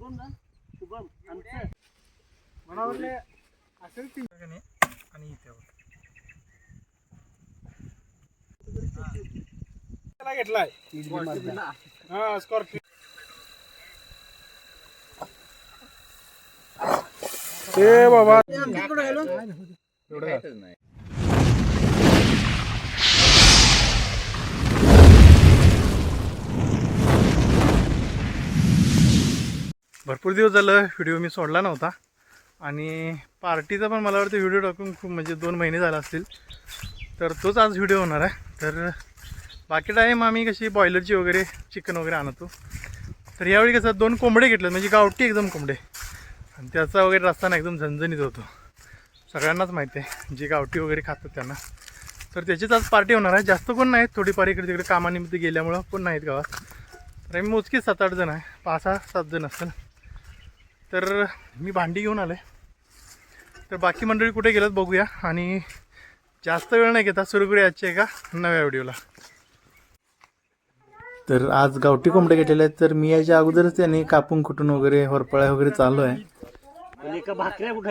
शुभम ना शुभम आमचं. मला वाटलं असेल ती आणि इथे बघ. त्याला घेतलाय हा स्कॉर्पिओ ए बाबा भरपूर दिवस झालं व्हिडिओ मी सोडला नव्हता. आणि पार्टीचा पण मला वाटतं व्हिडिओ टाकून खूप म्हणजे दोन महिने झाले असतील. तर तोच आज व्हिडिओ होणार आहे. तर बाकी टाईम आम्ही कशी बॉयलरची वगैरे चिकन वगैरे आणतो. तर यावेळी कसं दोन कोंबडे घेतलं म्हणजे गावठी एकदम कोंबडे. आणि त्याचा वगैरे रस्ता एकदम झणझणीत होतो. सगळ्यांनाच माहिती आहे जे गावठी वगैरे खातात त्यांना. तर त्याचीच आज पार्टी होणार आहे. जास्त कोण नाहीत. थोडीफार इकडे तिकडे कामानिमित्त गेल्यामुळं कोण नाहीत गावात. तर आम्ही मोजकीच सात आठ जण आहे. पाच सहा सात जण असेल. तर मी भांडी घेऊन आले तर बाकी मंडळी कुठे गेलं बघूया. आणि जास्त वेळ नाही घेता सुरू करूया आजच्या एका नव्या व्हिडिओला. तर आज गावठी कोंबडे घेतलेले आहेत. तर मी याच्या अगोदरच त्यांनी कापून कुटून वगैरे होरपळ्या वगैरे चालू आहे. म्हणजे का भाकऱ्या कुठं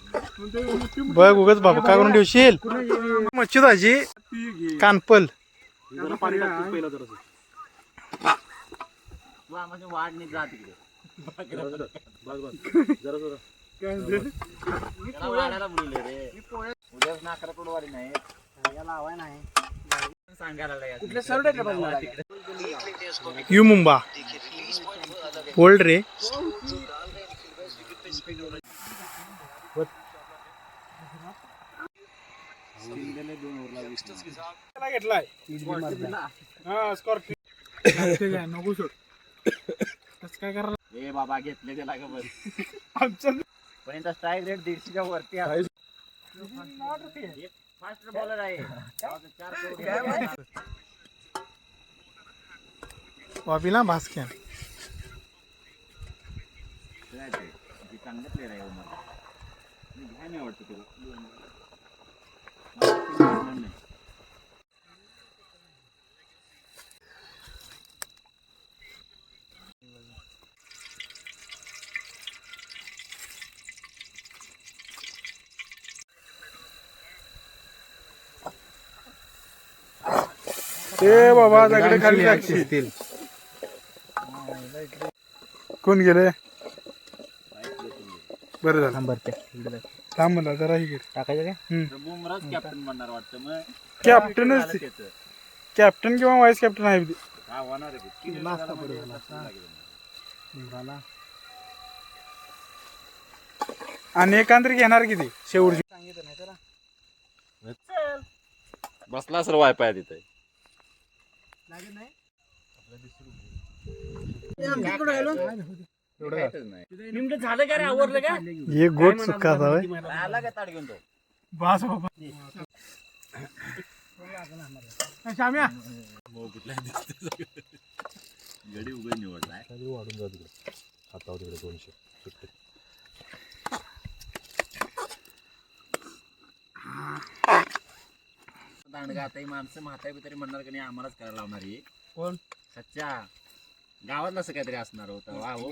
बघ उगाच बाबा काय करून ठेवशील? मच्छी भाजी कानपल. यू मुंबा. पहिला रे म्हणजे वाढ नाही जा तिकडे त्याला वाढायला बुडले रे उद्याच नाकरा वाढी नाही याला हवाय नाही सांगायला लागला कुठल्या सर्व यू मुंबा पोल्ड रे घेतलाय. हा स्कॉर्पिओ नको सोड. कसं काय करायला? ए बाबा घेतले त्याला का बस आमचं पण यांचा स्ट्राईक रेट दीडशेच्या वरती आहे. फास्ट बॉलर आहे. भास्क्या चांगलं प्लेअर आहे घ्याय नाही वाटतं तुला नाही ते बाबा दगडे खाली लागतील कोण गेले? बरं झालं. थांब म्हणला जरा ही टाकायचं काय बुमराच कॅप्टन बनणार वाटतं मग. कॅप्टनच. कॅप्टन किंवा व्हाईस कॅप्टन आहे. हा लागेल. आणि एकांतरी घेणार किती? शेवटची. बसला सर वायफाय तिथे. झालं का रे? आवरलं का? हे गोट चुका असा होय. आला का ताड घेऊन तो? बास बाबा. श्याम्या गडी उघड निवडलाय दांडगा आता ही माणसं म्हातारी बितारी म्हणणार का नाही आम्हालाच करायला लावणार ही. कोण? सच्चा. गावात असं काहीतरी असणार होतं वा हो.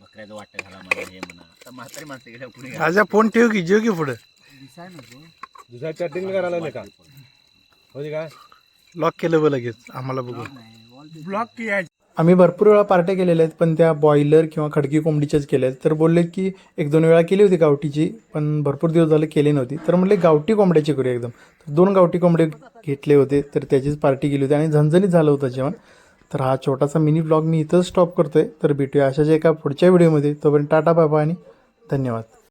बकऱ्याचं वाटतं घाला म्हणा हे म्हणा. आता म्हातारी माणसं गेल्या कुणी राजा फोन ठेव की जेव की पुढे. दिसाय चॅटिंग करायला नाही का? होती काय लॉक केलं बघ लगेच आम्हाला बघू ब्लॉक की आम्ही भरपूर वेळा पार्ट्या केलेल्या आहेत पण त्या बॉयलर किंवा खडकी कोंबडीच्याच केल्या आहेत तर बोलले की एक दोन वेळा केली होती गावठीची पण भरपूर दिवस झाले केली नव्हती. तर म्हटले गावठी कोंबड्याची करूया एकदम. तर दोन गावठी कोंबडे घेतले होते तर त्याचीच पार्टी केली होती आणि झणझणीत झालं होतं जेवण. तर हा छोटासा मिनी ब्लॉग मी इथंच स्टॉप करतोय. तर भेटूया अशाच एका पुढच्या व्हिडिओमध्ये तोपर्यंत टाटा बाबा आणि धन्यवाद.